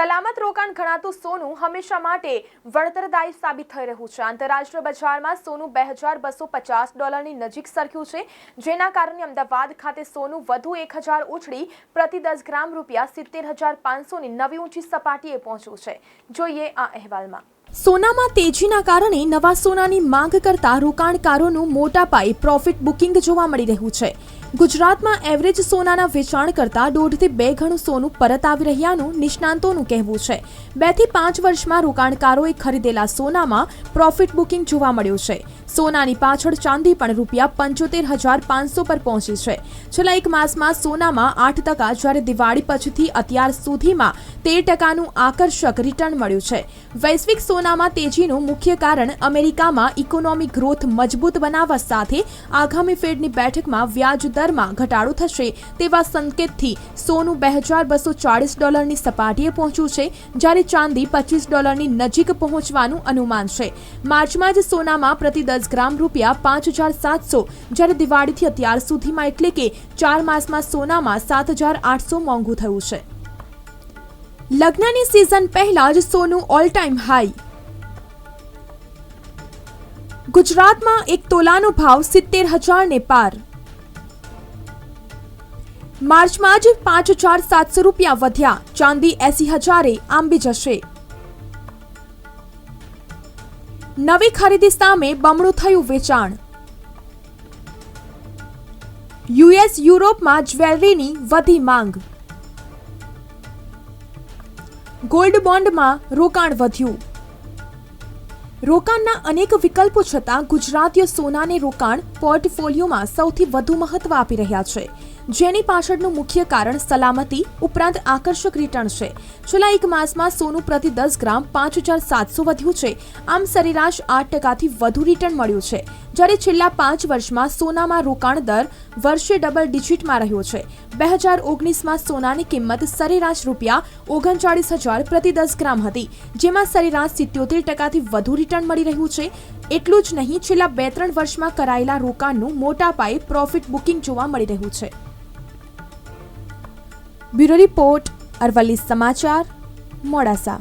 સલામત રોકાણ ગણાતું સોનું હંમેશા માટે વળતરદાયી સાબિત થઈ રહ્યું છે. આંતરરાષ્ટ્રીય બજારમાં સોનું બે હજાર બસો પચાસ ડોલરની નજીક સરખ્યું છે. જેના કારણે અમદાવાદ ખાતે સોનું વધુ એક હજાર ઉછળી પ્રતિ દસ ગ્રામ રૂપિયા સિત્તેર હજાર પાંચસોની નવી ઊંચી સપાટીએ પહોંચ્યું છે. જોઈએ આ અહેવાલમાં. સોનામાં તેજીના કારણે નવા સોનાની માંગ કરતા રોકાણકારોનું મોટા પાયે પ્રોફિટ બુકિંગ જોવા મળી રહ્યું છે. ગુજરાતમાં એવરેજ સોનાના વેચાણ કરતા દોઢથી બે ગણું સોનું પરત આવી રહ્યાનું નિષ્ણાંતોનું કહેવું છે. બેથી પાંચ વર્ષમાં રોકાણકારોએ ખરીદેલા સોનામાં પ્રોફિટ બુકિંગ જોવા મળ્યું છે. સોનાની પાછળ ચાંદી પણ રૂપિયા પંચોતેર હજાર પાંચસો પર પહોંચી છે. છેલ્લા એક માસમાં સોનામાં આઠ ટકા જ્યારે દિવાળી પછીથી અત્યાર સુધીમાં તેર ટકાનું આકર્ષક રિટર્ન મળ્યું છે. વૈશ્વિક સોનામાં તેજીનું મુખ્ય કારણ અમેરિકામાં ઇકોનોમિક ગ્રોથ મજબૂત બનાવવા સાથે આગામી ફેડની બેઠકમાં વ્યાજ દરમાં ઘટાડો થશે તેવા સંકેતથી સોનું બે હજાર બસો ચાળીસ ડોલરની સપાટીએ પહોંચ્યું છે, જ્યારે ચાંદી પચીસ ડોલરની નજીક પહોંચવાનું અનુમાન છે. માર્ચમાં જ સોનામાં પ્રતિ દસ ગ્રામ રૂપિયા પાંચ હજાર સાતસો, જ્યારે દિવાળીથી અત્યાર સુધીમાં એટલે કે ચાર માસમાં સોનામાં સાત હજાર આઠસો મોંઘું થયું છે. લગ્નની સિઝન પહેલા જ સોનું ઓલ ટાઈમ હાઈ ગુજરાતમાં એક તોલાનો ભાવ સિત્તેર હજારને પાર. માર્ચમાં જ પાંચ હજાર સાતસો રૂપિયા વધ્યા. ચાંદી એસી હજારે આંબી જશે. નવી ખરીદી સામે બમણું થયું વેચાણ. યુએસ યુરોપમાં જ્વેલરીની વધી માંગ. ગોલ્ડ બોન્ડમાં રોકાણ વધ્યું. રોકાણના અનેક વિકલ્પો છતાં ગુજરાતીઓ સોનાને રોકાણ પોર્ટફોલિયોમાં સૌથી વધુ મહત્વ આપી રહ્યા છે. જેની પાછળનું મુખ્ય કારણ સલામતી ઉપરાંત આકર્ષક રિટર્ન છે. છેલ્લા એક માસમાં સોનું પ્રતિ દસ ગ્રામ પાંચ હજાર સાતસો વધ્યું છે. આમ સરેરાશ આઠ ટકાથી વધુ રિટર્ન મળ્યું છે. જ્યારે છેલ્લા પાંચ વર્ષમાં સોનામાં રોકાણ દર વર્ષે ડબલ ડિજિટમાં રહ્યો છે. બે હજાર ઓગણીસમાં સોનાની કિંમત સરેરાશ રૂપિયા ઓગણચાળીસ હજાર પ્રતિ દસ ગ્રામ હતી, જેમાં સરેરાશ સિત્યોતેર ટકાથી વધુ રિટર્ન મળી રહ્યું છે. એટલું જ નહીં, છેલ્લા બે ત્રણ વર્ષમાં કરાયેલા રોકાણનું મોટા પાયે પ્રોફિટ બુકિંગ જોવા મળી રહ્યું છે. બ્યુરો રિપોર્ટ, અરવલ્લી સમાચાર, મોડાસા.